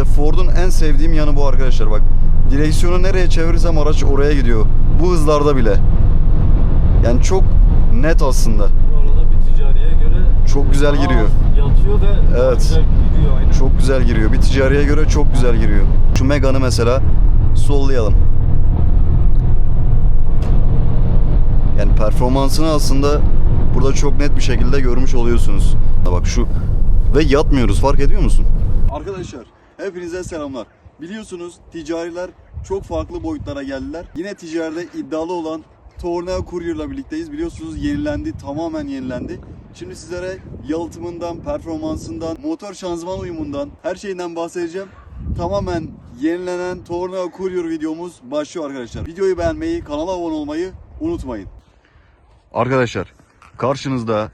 İşte Ford'un en sevdiğim yanı bu arkadaşlar bak. Direksiyonu nereye çevirirsem araç oraya gidiyor. Bu hızlarda bile. Yani çok net aslında. Bu arada bir ticariye göre Çok güzel giriyor. Yatıyor da daha Evet. güzel gidiyor aynen. Çok güzel giriyor. Bir ticariye göre çok güzel giriyor. Şu Megane'ı mesela sollayalım. Yani performansını aslında burada çok net bir şekilde görmüş oluyorsunuz. Bak şu ve yatmıyoruz fark ediyor musun? Arkadaşlar hepinize selamlar. Biliyorsunuz ticariler çok farklı boyutlara geldiler. Yine ticaride iddialı olan Tornado Courier'la birlikteyiz. Biliyorsunuz yenilendi, tamamen yenilendi. Şimdi sizlere yalıtımından, performansından, motor şanzıman uyumundan, her şeyinden bahsedeceğim. Tamamen yenilenen Tornado Courier videomuz başlıyor arkadaşlar. Videoyu beğenmeyi, kanala abone olmayı unutmayın. Arkadaşlar karşınızda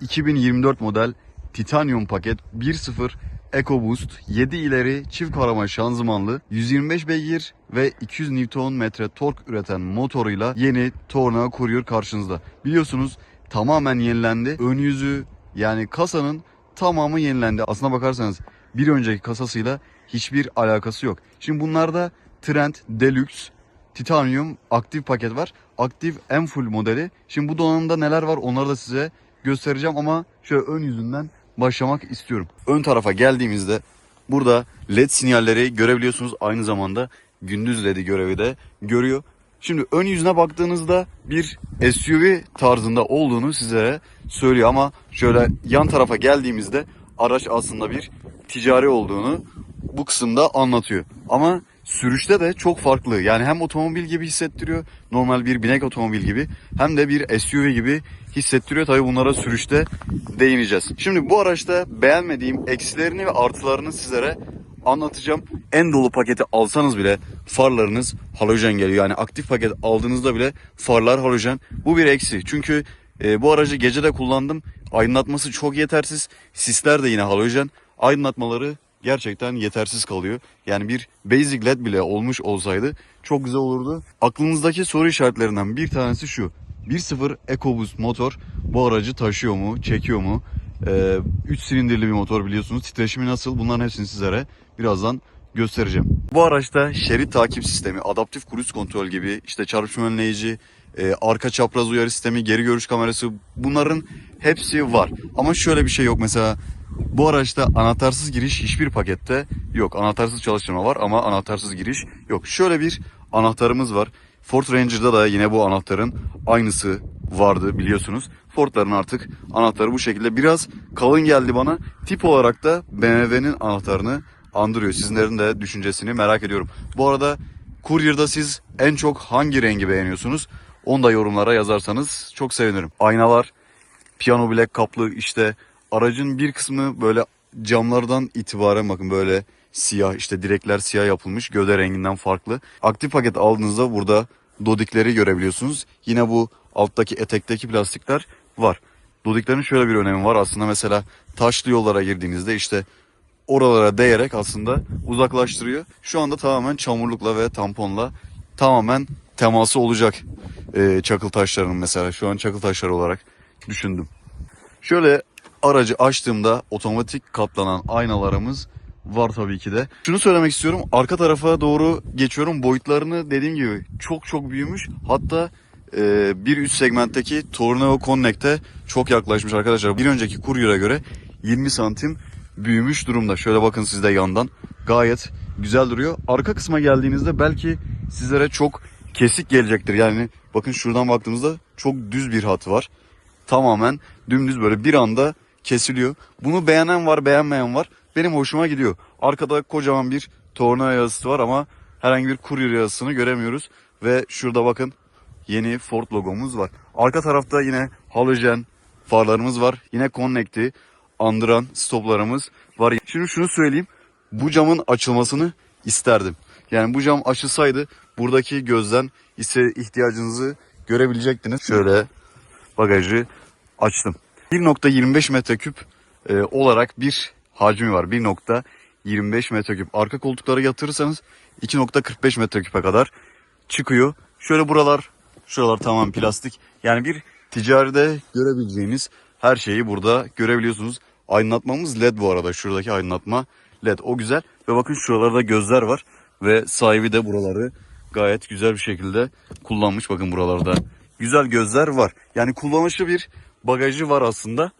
2024 model Titanium paket 1.0 EcoBoost 7 ileri çift karama şanzımanlı 125 beygir ve 200 Nm tork üreten motoruyla yeni Tornado Courier karşınızda. Biliyorsunuz tamamen yenilendi. Ön yüzü yani kasanın tamamı yenilendi. Aslına bakarsanız bir önceki kasasıyla hiçbir alakası yok. Şimdi bunlarda Trend Deluxe Titanium aktif paket var. Aktif en full modeli. Şimdi bu donanımda neler var onları da size göstereceğim ama şöyle ön yüzünden başlamak istiyorum. Ön tarafa geldiğimizde burada led sinyalleri görebiliyorsunuz. Aynı zamanda gündüz ledi görevi de görüyor. Şimdi ön yüzüne baktığınızda bir SUV tarzında olduğunu size söylüyor ama şöyle yan tarafa geldiğimizde araç aslında bir ticari olduğunu bu kısımda anlatıyor. Ama sürüşte de çok farklı. Yani hem otomobil gibi hissettiriyor, normal bir binek otomobil gibi hem de bir SUV gibi hissettiriyor. Tabii bunlara sürüşte değineceğiz. Şimdi bu araçta beğenmediğim eksilerini ve artılarını sizlere anlatacağım. En dolu paketi alsanız bile farlarınız halojen geliyor. Yani aktif paket aldığınızda bile farlar halojen. Bu bir eksi. Çünkü e, bu aracı gecede kullandım. Aydınlatması çok yetersiz. Sisler de yine halojen. Aydınlatmaları gerçekten yetersiz kalıyor. Yani bir basic led bile olmuş olsaydı çok güzel olurdu. Aklınızdaki soru işaretlerinden bir tanesi şu. 1.0 EcoBoost motor bu aracı taşıyor mu, çekiyor mu? 3 silindirli bir motor biliyorsunuz. Titreşimi nasıl? Bunların hepsini sizlere birazdan göstereceğim. Bu araçta şerit takip sistemi, adaptif cruise kontrol gibi işte çarpışma önleyici, e, arka çapraz uyarı sistemi, geri görüş kamerası bunların hepsi var. Ama şöyle bir şey yok mesela bu araçta anahtarsız giriş hiçbir pakette yok. Anahtarsız çalıştırma var ama anahtarsız giriş yok. Şöyle bir anahtarımız var. Ford Ranger'da da yine bu anahtarın aynısı vardı biliyorsunuz. Ford'ların artık anahtarı bu şekilde biraz kalın geldi bana. Tip olarak da BMW'nin anahtarını andırıyor. Sizlerin de düşüncesini merak ediyorum. Bu arada Courier'da siz en çok hangi rengi beğeniyorsunuz? Onu da yorumlara yazarsanız çok sevinirim. Aynalar, piyano bilek kaplı işte aracın bir kısmı böyle camlardan itibaren bakın böyle siyah işte direkler siyah yapılmış gövde renginden farklı. Aktif paket aldığınızda burada dodikleri görebiliyorsunuz. Yine bu alttaki etekteki plastikler var. Dodiklerin şöyle bir önemi var aslında mesela taşlı yollara girdiğinizde işte oralara değerek aslında uzaklaştırıyor. Şu anda tamamen çamurlukla ve tamponla tamamen teması olacak ee, çakıl taşlarının mesela şu an çakıl taşları olarak düşündüm. Şöyle aracı açtığımda otomatik katlanan aynalarımız var tabii ki de. Şunu söylemek istiyorum. Arka tarafa doğru geçiyorum. Boyutlarını dediğim gibi çok çok büyümüş. Hatta e, bir üst segmentteki Tornado Connect'e çok yaklaşmış arkadaşlar. Bir önceki Courier'a göre 20 santim büyümüş durumda. Şöyle bakın siz de yandan. Gayet güzel duruyor. Arka kısma geldiğinizde belki sizlere çok kesik gelecektir. Yani bakın şuradan baktığımızda çok düz bir hat var tamamen dümdüz böyle bir anda kesiliyor. Bunu beğenen var beğenmeyen var. Benim hoşuma gidiyor. Arkada kocaman bir torna yazısı var ama herhangi bir kuryer yazısını göremiyoruz. Ve şurada bakın yeni Ford logomuz var. Arka tarafta yine halojen farlarımız var. Yine Connect'i andıran stoplarımız var. Şimdi şunu söyleyeyim. Bu camın açılmasını isterdim. Yani bu cam açılsaydı buradaki gözden ise ihtiyacınızı görebilecektiniz. Şöyle bagajı açtım. 1.25 metreküp e, olarak bir hacmi var. 1.25 metreküp. Arka koltuklara yatırırsanız 2.45 metreküpe kadar çıkıyor. Şöyle buralar, şuralar tamam plastik. Yani bir ticaride görebileceğiniz her şeyi burada görebiliyorsunuz. Aydınlatmamız led bu arada. Şuradaki aydınlatma led o güzel. Ve bakın şuralarda gözler var. Ve sahibi de buraları gayet güzel bir şekilde kullanmış. Bakın buralarda güzel gözler var. Yani kullanışlı bir bagajı var aslında.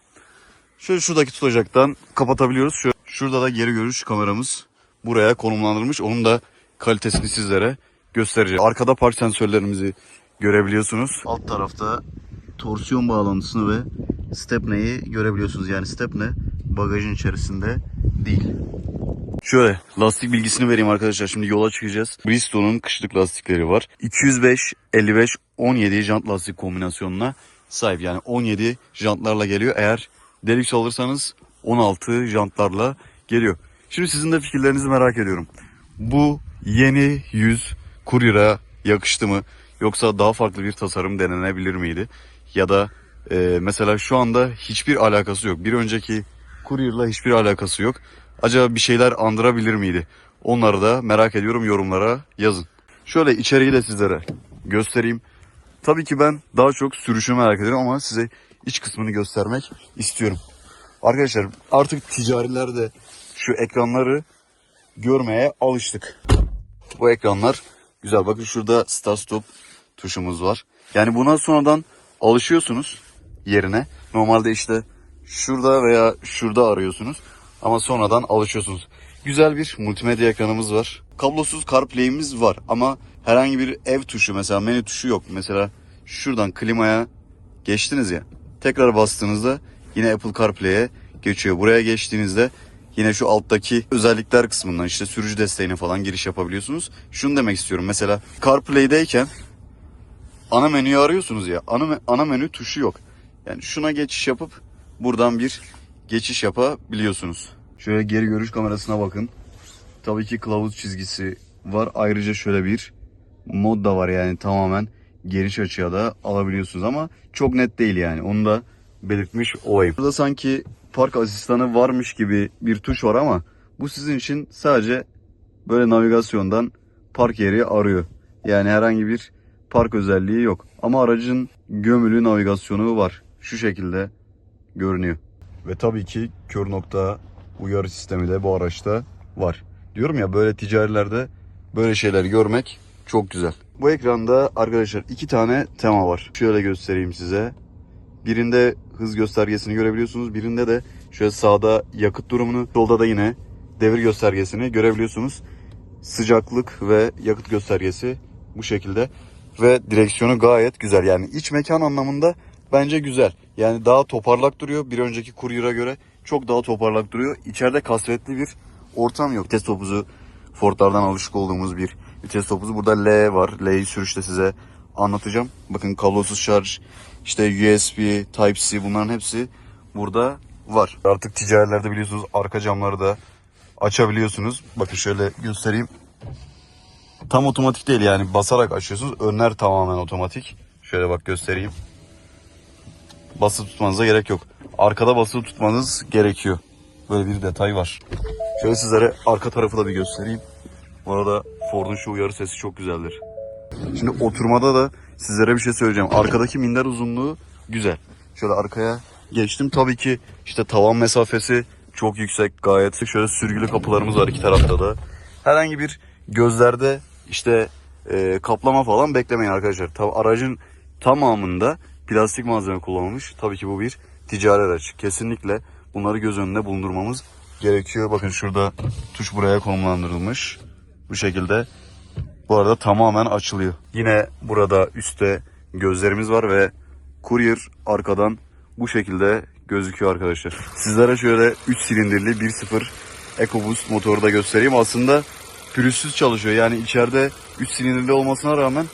Şöyle şuradaki tutacaktan kapatabiliyoruz. Şu, şurada da geri görüş kameramız buraya konumlandırılmış. Onun da kalitesini sizlere göstereceğim. Arkada park sensörlerimizi görebiliyorsunuz. Alt tarafta torsiyon bağlantısını ve stepneyi görebiliyorsunuz. Yani stepne bagajın içerisinde değil. Şöyle lastik bilgisini vereyim arkadaşlar. Şimdi yola çıkacağız. Bristol'un kışlık lastikleri var. 205, 55, 17 jant lastik kombinasyonuna sahip. Yani 17 jantlarla geliyor. Eğer deluxe alırsanız 16 jantlarla geliyor. Şimdi sizin de fikirlerinizi merak ediyorum. Bu yeni 100 Courier'a yakıştı mı? Yoksa daha farklı bir tasarım denenebilir miydi? Ya da e, mesela şu anda hiçbir alakası yok. Bir önceki Courier'la hiçbir alakası yok. Acaba bir şeyler andırabilir miydi? Onları da merak ediyorum yorumlara yazın. Şöyle içeriği de sizlere göstereyim. Tabii ki ben daha çok sürüşü merak ediyorum ama size iç kısmını göstermek istiyorum. Arkadaşlar artık ticarilerde şu ekranları görmeye alıştık. Bu ekranlar güzel. Bakın şurada start stop tuşumuz var. Yani buna sonradan alışıyorsunuz yerine. Normalde işte şurada veya şurada arıyorsunuz. Ama sonradan alışıyorsunuz. Güzel bir multimedya ekranımız var. Kablosuz CarPlay'imiz var ama herhangi bir ev tuşu mesela menü tuşu yok. Mesela şuradan klimaya geçtiniz ya. Tekrar bastığınızda yine Apple CarPlay'e geçiyor. Buraya geçtiğinizde yine şu alttaki özellikler kısmından işte sürücü desteğine falan giriş yapabiliyorsunuz. Şunu demek istiyorum. Mesela CarPlay'deyken ana menüyü arıyorsunuz ya. Ana, ana menü tuşu yok. Yani şuna geçiş yapıp buradan bir geçiş yapabiliyorsunuz. Şöyle geri görüş kamerasına bakın. Tabii ki kılavuz çizgisi var. Ayrıca şöyle bir mod da var yani tamamen geniş açıya da alabiliyorsunuz ama çok net değil yani. Onu da belirtmiş olayım. Burada sanki park asistanı varmış gibi bir tuş var ama bu sizin için sadece böyle navigasyondan park yeri arıyor. Yani herhangi bir park özelliği yok. Ama aracın gömülü navigasyonu var. Şu şekilde görünüyor. Ve tabii ki kör nokta uyarı sistemi de bu araçta var. Diyorum ya böyle ticarilerde böyle şeyler görmek çok güzel. Bu ekranda arkadaşlar iki tane tema var. Şöyle göstereyim size. Birinde hız göstergesini görebiliyorsunuz. Birinde de şöyle sağda yakıt durumunu, solda da yine devir göstergesini görebiliyorsunuz. Sıcaklık ve yakıt göstergesi bu şekilde. Ve direksiyonu gayet güzel. Yani iç mekan anlamında bence güzel. Yani daha toparlak duruyor. Bir önceki Courier'a göre çok daha toparlak duruyor. İçeride kasvetli bir ortam yok. Vites topuzu Ford'lardan alışık olduğumuz bir vites topuzu. Burada L var. L'yi sürüşte size anlatacağım. Bakın kablosuz şarj, işte USB, Type-C bunların hepsi burada var. Artık ticarilerde biliyorsunuz arka camları da açabiliyorsunuz. Bakın şöyle göstereyim. Tam otomatik değil yani basarak açıyorsunuz. Önler tamamen otomatik. Şöyle bak göstereyim. Basılı tutmanıza gerek yok. Arkada basılı tutmanız gerekiyor. Böyle bir detay var. Şöyle sizlere arka tarafı da bir göstereyim. Bu arada Ford'un şu uyarı sesi çok güzeldir. Şimdi oturmada da sizlere bir şey söyleyeceğim. Arkadaki minder uzunluğu güzel. Şöyle arkaya geçtim. Tabii ki işte tavan mesafesi çok yüksek gayet. Şöyle sürgülü kapılarımız var iki tarafta da. Herhangi bir gözlerde işte e, kaplama falan beklemeyin arkadaşlar. Ta- aracın tamamında plastik malzeme kullanılmış. Tabii ki bu bir ticari araç. Kesinlikle bunları göz önünde bulundurmamız gerekiyor. Bakın şurada tuş buraya konumlandırılmış. Bu şekilde bu arada tamamen açılıyor. Yine burada üstte gözlerimiz var ve Courier arkadan bu şekilde gözüküyor arkadaşlar. Sizlere şöyle 3 silindirli 1.0 EcoBoost motoru da göstereyim. Aslında pürüzsüz çalışıyor. Yani içeride 3 silindirli olmasına rağmen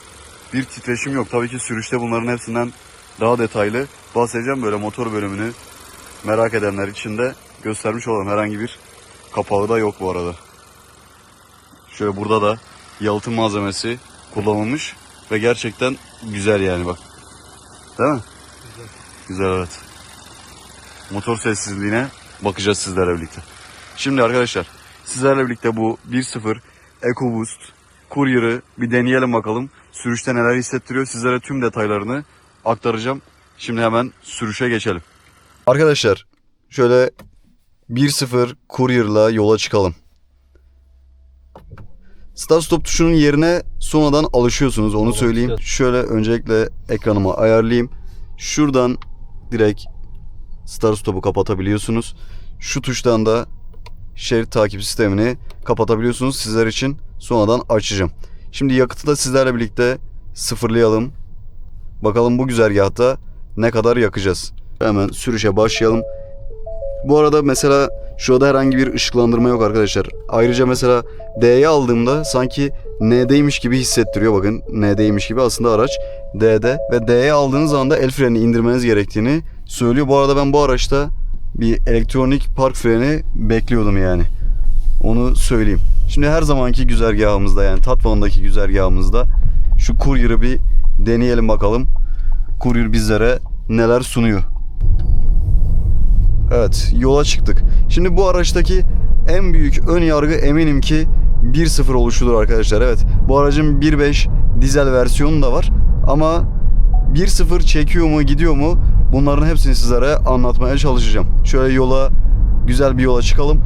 bir titreşim yok. Tabii ki sürüşte bunların hepsinden daha detaylı bahsedeceğim. Böyle motor bölümünü merak edenler için de göstermiş olalım. Herhangi bir kapağı da yok bu arada. Şöyle burada da yalıtım malzemesi kullanılmış ve gerçekten güzel yani bak. Değil mi? Güzel. Güzel evet. Motor sessizliğine bakacağız sizlerle birlikte. Şimdi arkadaşlar sizlerle birlikte bu 1.0 EcoBoost Courier'ı bir deneyelim bakalım. Sürüşte neler hissettiriyor sizlere tüm detaylarını aktaracağım. Şimdi hemen sürüşe geçelim. Arkadaşlar şöyle 1-0 Courier'la yola çıkalım. Start stop tuşunun yerine sonradan alışıyorsunuz onu söyleyeyim. Şöyle öncelikle ekranımı ayarlayayım. Şuradan direkt start stop'u kapatabiliyorsunuz. Şu tuştan da şerit takip sistemini kapatabiliyorsunuz. Sizler için sonradan açacağım. Şimdi yakıtı da sizlerle birlikte sıfırlayalım. Bakalım bu güzergahta ne kadar yakacağız. Hemen sürüşe başlayalım. Bu arada mesela şurada herhangi bir ışıklandırma yok arkadaşlar. Ayrıca mesela D'ye aldığımda sanki N'deymiş gibi hissettiriyor bakın. N'deymiş gibi aslında araç D'de ve D'ye aldığınız anda el freni indirmeniz gerektiğini söylüyor. Bu arada ben bu araçta bir elektronik park freni bekliyordum yani. Onu söyleyeyim. Şimdi her zamanki güzergahımızda yani Tatvan'daki güzergahımızda şu Courier'ı bir deneyelim bakalım. Courier bizlere neler sunuyor. Evet yola çıktık. Şimdi bu araçtaki en büyük ön yargı eminim ki 1.0 oluşudur arkadaşlar. Evet bu aracın 1.5 dizel versiyonu da var ama 1.0 çekiyor mu gidiyor mu bunların hepsini sizlere anlatmaya çalışacağım. Şöyle yola güzel bir yola çıkalım.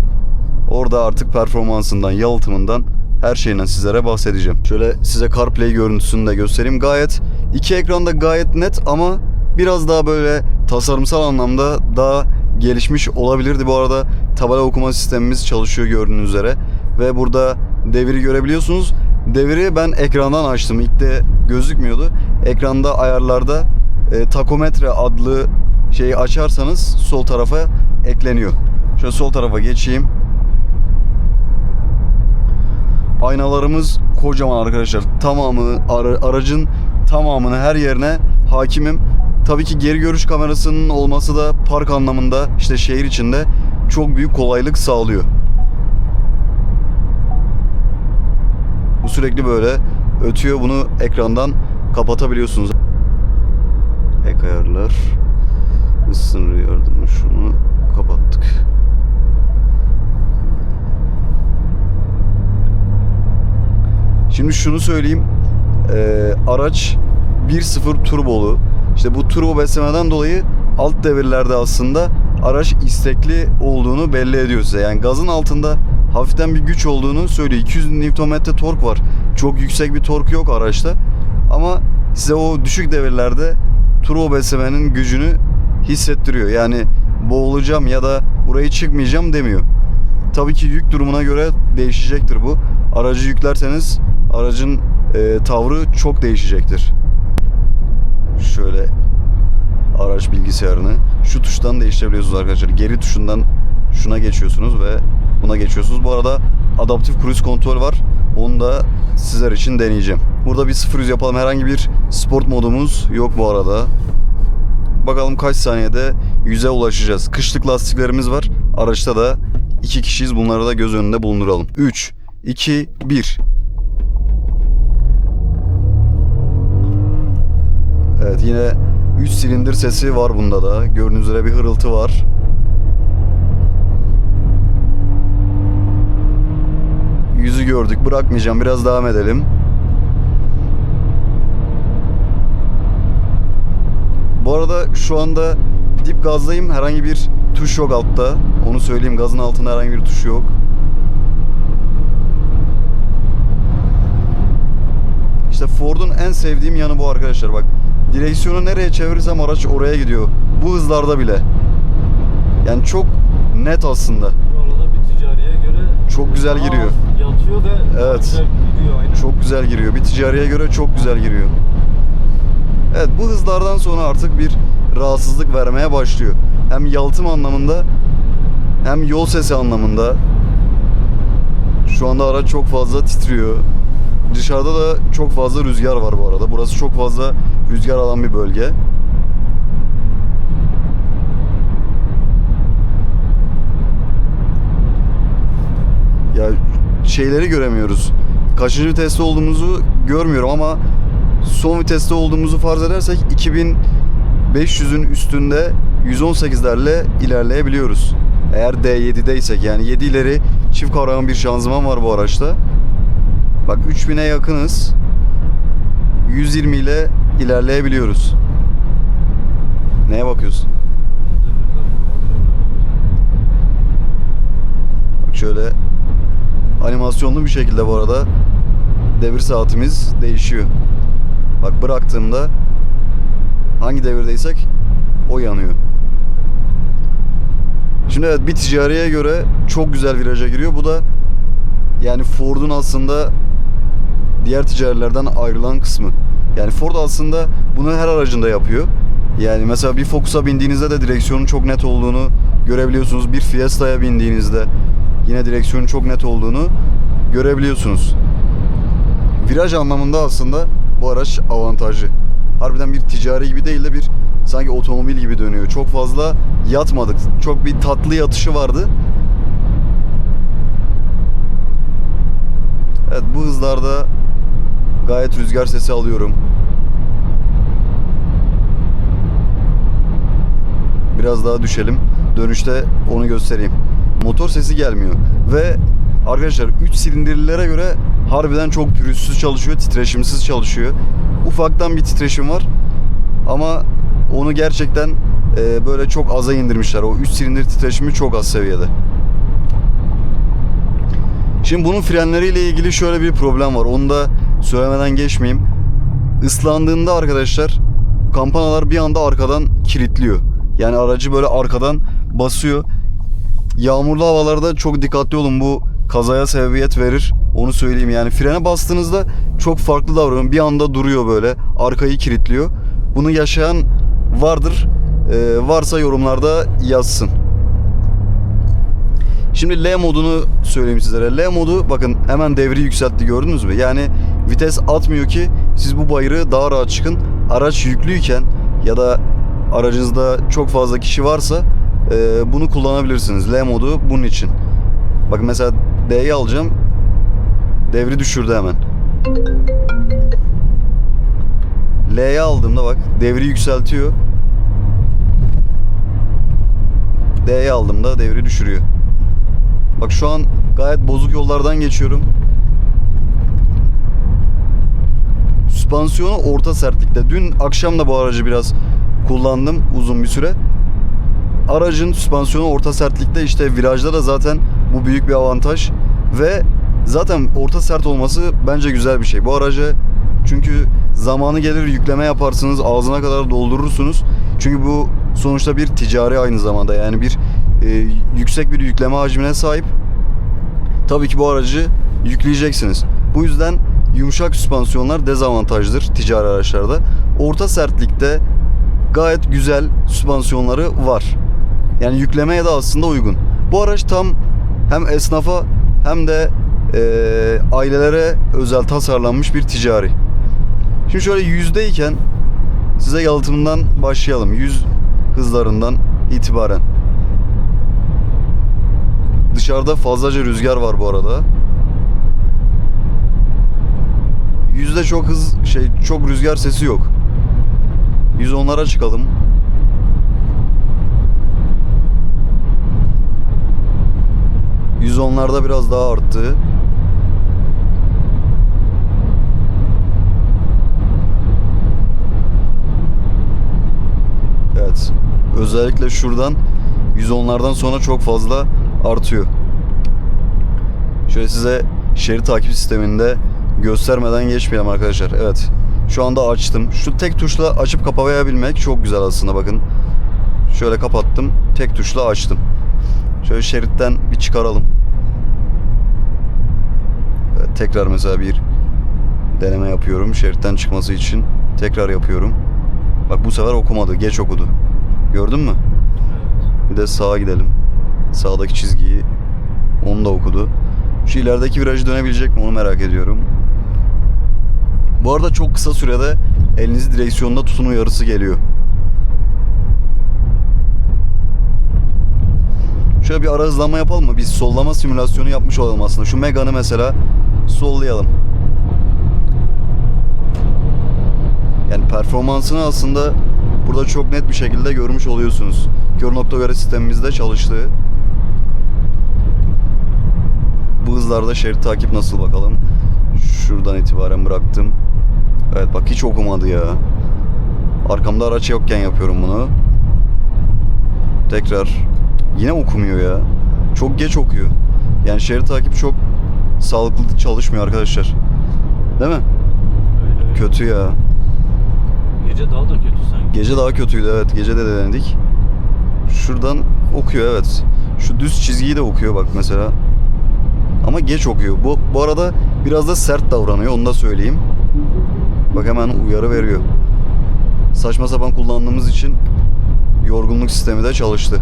Orada artık performansından, yalıtımından her şeyinden sizlere bahsedeceğim. Şöyle size CarPlay görüntüsünü de göstereyim. Gayet iki ekranda gayet net ama biraz daha böyle tasarımsal anlamda daha gelişmiş olabilirdi. Bu arada tabela okuma sistemimiz çalışıyor gördüğünüz üzere. Ve burada deviri görebiliyorsunuz. Deviri ben ekrandan açtım. İlk de gözükmüyordu. Ekranda ayarlarda e, takometre adlı şeyi açarsanız sol tarafa ekleniyor. Şöyle sol tarafa geçeyim. Aynalarımız kocaman arkadaşlar. Tamamı ara- aracın tamamını her yerine hakimim. Tabii ki geri görüş kamerasının olması da park anlamında işte şehir içinde çok büyük kolaylık sağlıyor. Bu sürekli böyle ötüyor. Bunu ekrandan kapatabiliyorsunuz. Ek ayarlar. Sınırı yardımı şunu kapattık. Şimdi şunu söyleyeyim. Ee, araç 1.0 turbolu. İşte bu turbo beslemeden dolayı alt devirlerde aslında araç istekli olduğunu belli ediyor size. Yani gazın altında hafiften bir güç olduğunu söylüyor. 200 Nm tork var. Çok yüksek bir tork yok araçta. Ama size o düşük devirlerde turbo beslemenin gücünü hissettiriyor. Yani boğulacağım ya da burayı çıkmayacağım demiyor. Tabii ki yük durumuna göre değişecektir bu. Aracı yüklerseniz aracın e, tavrı çok değişecektir. Şöyle araç bilgisayarını şu tuştan değiştirebiliyorsunuz arkadaşlar. Geri tuşundan şuna geçiyorsunuz ve buna geçiyorsunuz. Bu arada adaptif cruise kontrol var. Onu da sizler için deneyeceğim. Burada bir 0 yapalım. Herhangi bir sport modumuz yok bu arada. Bakalım kaç saniyede 100'e ulaşacağız. Kışlık lastiklerimiz var. Araçta da iki kişiyiz. Bunları da göz önünde bulunduralım. 3, 2, 1. Evet yine 3 silindir sesi var bunda da. Gördüğünüz üzere bir hırıltı var. Yüzü gördük. Bırakmayacağım. Biraz devam edelim. Bu arada şu anda dip gazdayım. Herhangi bir tuş yok altta. Onu söyleyeyim. Gazın altında herhangi bir tuş yok. İşte Ford'un en sevdiğim yanı bu arkadaşlar. Bak direksiyonu nereye çevirirsem araç oraya gidiyor. Bu hızlarda bile. Yani çok net aslında. Bu arada bir ticariye göre Çok güzel giriyor. Yatıyor ve Evet. güzel gidiyor aynı. Çok güzel giriyor. Bir ticariye göre çok güzel giriyor. Evet bu hızlardan sonra artık bir rahatsızlık vermeye başlıyor. Hem yalıtım anlamında hem yol sesi anlamında. Şu anda araç çok fazla titriyor. Dışarıda da çok fazla rüzgar var bu arada. Burası çok fazla rüzgar alan bir bölge. Ya şeyleri göremiyoruz. Kaçıncı viteste olduğumuzu görmüyorum ama son viteste olduğumuzu farz edersek 2500'ün üstünde 118'lerle ilerleyebiliyoruz. Eğer D7'deysek yani 7 ileri çift kavramın bir şanzıman var bu araçta. Bak 3000'e yakınız. 120 ile ilerleyebiliyoruz. Neye bakıyorsun? Şöyle animasyonlu bir şekilde bu arada devir saatimiz değişiyor. Bak bıraktığımda hangi devirdeysek o yanıyor. Şimdi evet bir ticariye göre çok güzel viraja giriyor. Bu da yani Ford'un aslında diğer ticarilerden ayrılan kısmı. Yani Ford aslında bunu her aracında yapıyor. Yani mesela bir Focus'a bindiğinizde de direksiyonun çok net olduğunu görebiliyorsunuz. Bir Fiesta'ya bindiğinizde yine direksiyonun çok net olduğunu görebiliyorsunuz. Viraj anlamında aslında bu araç avantajlı. Harbiden bir ticari gibi değil de bir sanki otomobil gibi dönüyor. Çok fazla yatmadık. Çok bir tatlı yatışı vardı. Evet bu hızlarda gayet rüzgar sesi alıyorum. Biraz daha düşelim. Dönüşte onu göstereyim. Motor sesi gelmiyor. Ve arkadaşlar 3 silindirlilere göre harbiden çok pürüzsüz çalışıyor, titreşimsiz çalışıyor. Ufaktan bir titreşim var. Ama onu gerçekten e, böyle çok aza indirmişler. O 3 silindir titreşimi çok az seviyede. Şimdi bunun frenleriyle ilgili şöyle bir problem var. Onu da söylemeden geçmeyeyim. Islandığında arkadaşlar kampanalar bir anda arkadan kilitliyor. Yani aracı böyle arkadan basıyor. Yağmurlu havalarda çok dikkatli olun bu kazaya sebebiyet verir. Onu söyleyeyim yani frene bastığınızda çok farklı davranın. Bir anda duruyor böyle arkayı kilitliyor. Bunu yaşayan vardır. Ee, varsa yorumlarda yazsın. Şimdi L modunu söyleyeyim sizlere. L modu bakın hemen devri yükseltti gördünüz mü? Yani vites atmıyor ki siz bu bayırı daha rahat çıkın. Araç yüklüyken ya da aracınızda çok fazla kişi varsa e, bunu kullanabilirsiniz. L modu bunun için. Bakın mesela D'yi alacağım. Devri düşürdü hemen. L'ye aldığımda bak devri yükseltiyor. D'ye aldığımda devri düşürüyor. Bak şu an gayet bozuk yollardan geçiyorum. Süspansiyonu orta sertlikte. Dün akşam da bu aracı biraz kullandım uzun bir süre. Aracın süspansiyonu orta sertlikte işte virajda da zaten bu büyük bir avantaj ve zaten orta sert olması bence güzel bir şey. Bu aracı çünkü zamanı gelir yükleme yaparsınız ağzına kadar doldurursunuz. Çünkü bu sonuçta bir ticari aynı zamanda yani bir e, yüksek bir yükleme hacmine sahip. Tabii ki bu aracı yükleyeceksiniz. Bu yüzden yumuşak süspansiyonlar dezavantajdır ticari araçlarda. Orta sertlikte gayet güzel süspansiyonları var. Yani yüklemeye de aslında uygun. Bu araç tam hem esnafa hem de e, ailelere özel tasarlanmış bir ticari. Şimdi şöyle yüzdeyken size yalıtımından başlayalım. Yüz hızlarından itibaren. Dışarıda fazlaca rüzgar var bu arada. Yüzde çok hız şey çok rüzgar sesi yok. 110'lara çıkalım. %10'larda biraz daha arttı. Evet. Özellikle şuradan 110'lardan sonra çok fazla artıyor. Şöyle size şerit takip sisteminde göstermeden geçmeyelim arkadaşlar. Evet. Şu anda açtım. Şu tek tuşla açıp kapayabilmek çok güzel aslında bakın. Şöyle kapattım. Tek tuşla açtım. Şöyle şeritten bir çıkaralım. Tekrar mesela bir deneme yapıyorum. Şeritten çıkması için tekrar yapıyorum. Bak bu sefer okumadı. Geç okudu. Gördün mü? Bir de sağa gidelim. Sağdaki çizgiyi onu da okudu. Şu ilerideki virajı dönebilecek mi onu merak ediyorum. Bu arada çok kısa sürede elinizi direksiyonda tutun uyarısı geliyor. Şöyle bir ara hızlanma yapalım mı? Biz sollama simülasyonu yapmış olalım aslında. Şu Megane'ı mesela sollayalım. Yani performansını aslında burada çok net bir şekilde görmüş oluyorsunuz. Kör nokta göre sistemimizde çalıştığı. Bu hızlarda şerit takip nasıl bakalım. Şuradan itibaren bıraktım. Evet bak hiç okumadı ya. Arkamda araç yokken yapıyorum bunu. Tekrar. Yine okumuyor ya. Çok geç okuyor. Yani şerit takip çok sağlıklı çalışmıyor arkadaşlar. Değil mi? Öyle öyle. Kötü ya. Gece daha da kötü sanki. Gece daha kötüydü evet. Gece de denedik. Şuradan okuyor evet. Şu düz çizgiyi de okuyor bak mesela. Ama geç okuyor. Bu, bu arada biraz da sert davranıyor onu da söyleyeyim. Bak hemen uyarı veriyor. Saçma sapan kullandığımız için yorgunluk sistemi de çalıştı.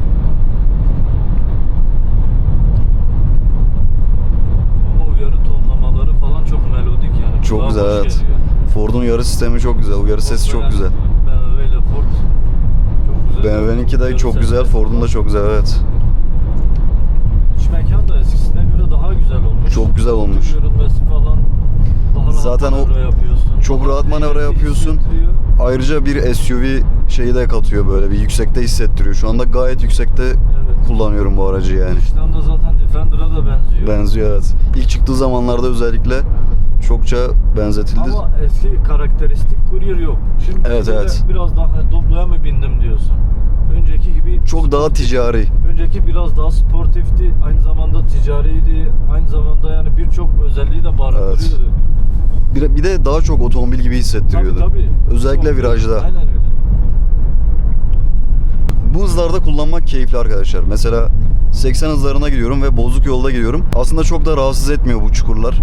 Ama uyarı tonlamaları falan çok melodik yani. Çok Kulağa güzel, evet. geliyor. Ford'un uyarı sistemi çok güzel. Uyarı sesi çok güzel. BMW ile Ford çok güzel. BMW'ninki de çok güzel. Ford'un da çok güzel evet. İç mekan da eskisine göre daha güzel olmuş. Çok güzel olmuş. Görünmesi falan daha rahat Zaten o- yapıyorsun. Çok rahat manevra yapıyorsun. Ayrıca bir SUV şeyi de katıyor böyle bir yüksekte hissettiriyor. Şu anda gayet yüksekte Evet. kullanıyorum bu aracı yani. Dıştan da zaten Defender'a da benziyor. Benziyor evet. İlk çıktığı zamanlarda özellikle çokça benzetildi. Ama eski karakteristik Courier yok. Şimdi Evet, evet. biraz daha Doblo'ya mı bindim diyorsun. Önceki gibi Çok daha ticari. Önceki biraz daha sportifti, aynı zamanda ticariydi, aynı zamanda yani birçok özelliği de barındırıyordu. Bir, bir de daha çok otomobil gibi hissettiriyordu. Tabii, tabii. Özellikle Çok- virajda. Aynen öyle. Bu hızlarda kullanmak keyifli arkadaşlar. Mesela 80 hızlarına gidiyorum ve bozuk yolda gidiyorum. Aslında çok da rahatsız etmiyor bu çukurlar.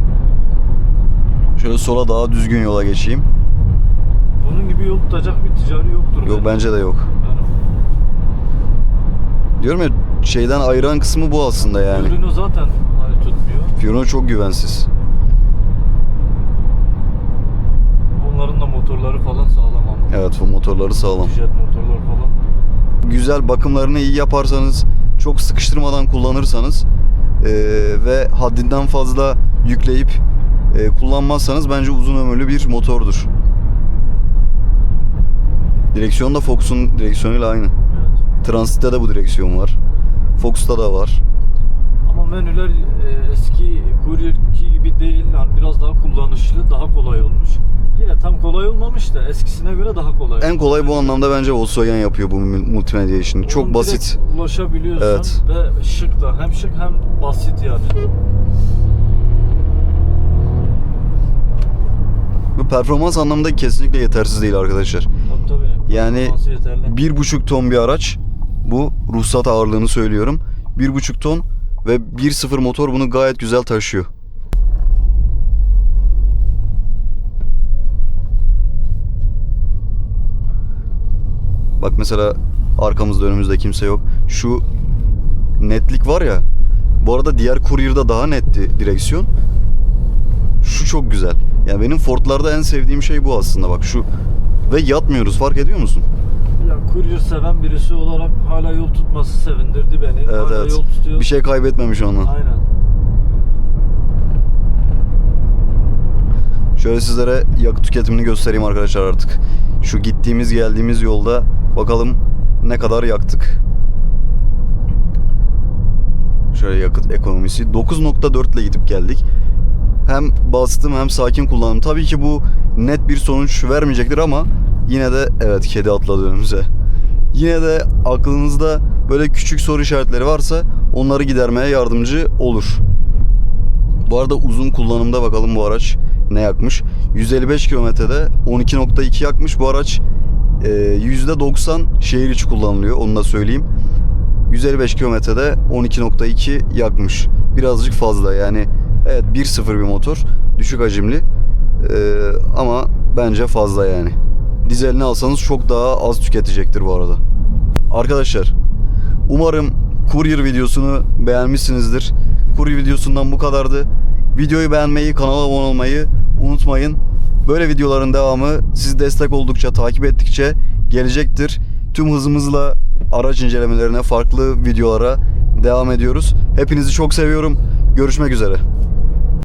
Şöyle sola daha düzgün yola geçeyim. Bunun gibi yol tutacak bir ticari yoktur. Yok bence de yok. Yani Diyorum ya şeyden ayıran kısmı bu aslında yani. Ürünü zaten hani tutmuyor. Fiorino çok güvensiz. Onların da motorları falan sağlam ama. Evet o motorları sağlam. Jet motorlar falan. Güzel bakımlarını iyi yaparsanız, çok sıkıştırmadan kullanırsanız eee, ve haddinden fazla yükleyip eee, kullanmazsanız bence uzun ömürlü bir motordur. Direksiyon da Fox'un direksiyonuyla aynı. Evet. Transit'te de bu direksiyon var. Fox'ta da var. Ama menüler e, eski Courier'ki gibi değil. Yani biraz daha kullanışlı, daha kolay olmuş. Tam kolay olmamış da eskisine göre daha kolay. En kolay bu anlamda bence Volkswagen yapıyor bu multimedya işini. Çok Oğlum basit. Ulaşabiliyorsun Evet. ve şık da. Hem şık hem basit yani. Bu performans anlamında kesinlikle yetersiz değil arkadaşlar. Tabii tabii. Yani. Bir buçuk ton bir araç. Bu ruhsat ağırlığını söylüyorum. Bir buçuk ton ve 1.0 motor bunu gayet güzel taşıyor. Bak mesela arkamızda önümüzde kimse yok. Şu netlik var ya. Bu arada diğer Courier'da daha netti direksiyon. Şu çok güzel. Yani benim Ford'larda en sevdiğim şey bu aslında bak şu. Ve yatmıyoruz fark ediyor musun? Ya Courier seven birisi olarak hala yol tutması sevindirdi beni. Evet hala evet. yol tutuyor. Bir şey kaybetmemiş ondan. Aynen. Şöyle sizlere yakıt tüketimini göstereyim arkadaşlar artık. Şu gittiğimiz geldiğimiz yolda bakalım ne kadar yaktık. Şöyle yakıt ekonomisi 9.4 ile gidip geldik. Hem bastım hem sakin kullandım. Tabii ki bu net bir sonuç vermeyecektir ama yine de evet kedi atladı önümüze. Yine de aklınızda böyle küçük soru işaretleri varsa onları gidermeye yardımcı olur. Bu arada uzun kullanımda bakalım bu araç ne yakmış. 155 kilometrede 12.2 yakmış bu araç. E, %90 şehir içi kullanılıyor onu da söyleyeyim. 155 kilometrede 12.2 yakmış. Birazcık fazla yani evet 1.0 bir motor. Düşük hacimli. E, ama bence fazla yani. Dizelini alsanız çok daha az tüketecektir bu arada. Arkadaşlar umarım Courier videosunu beğenmişsinizdir. Courier videosundan bu kadardı. Videoyu beğenmeyi, kanala abone olmayı unutmayın. Böyle videoların devamı siz destek oldukça, takip ettikçe gelecektir. Tüm hızımızla araç incelemelerine, farklı videolara devam ediyoruz. Hepinizi çok seviyorum. Görüşmek üzere.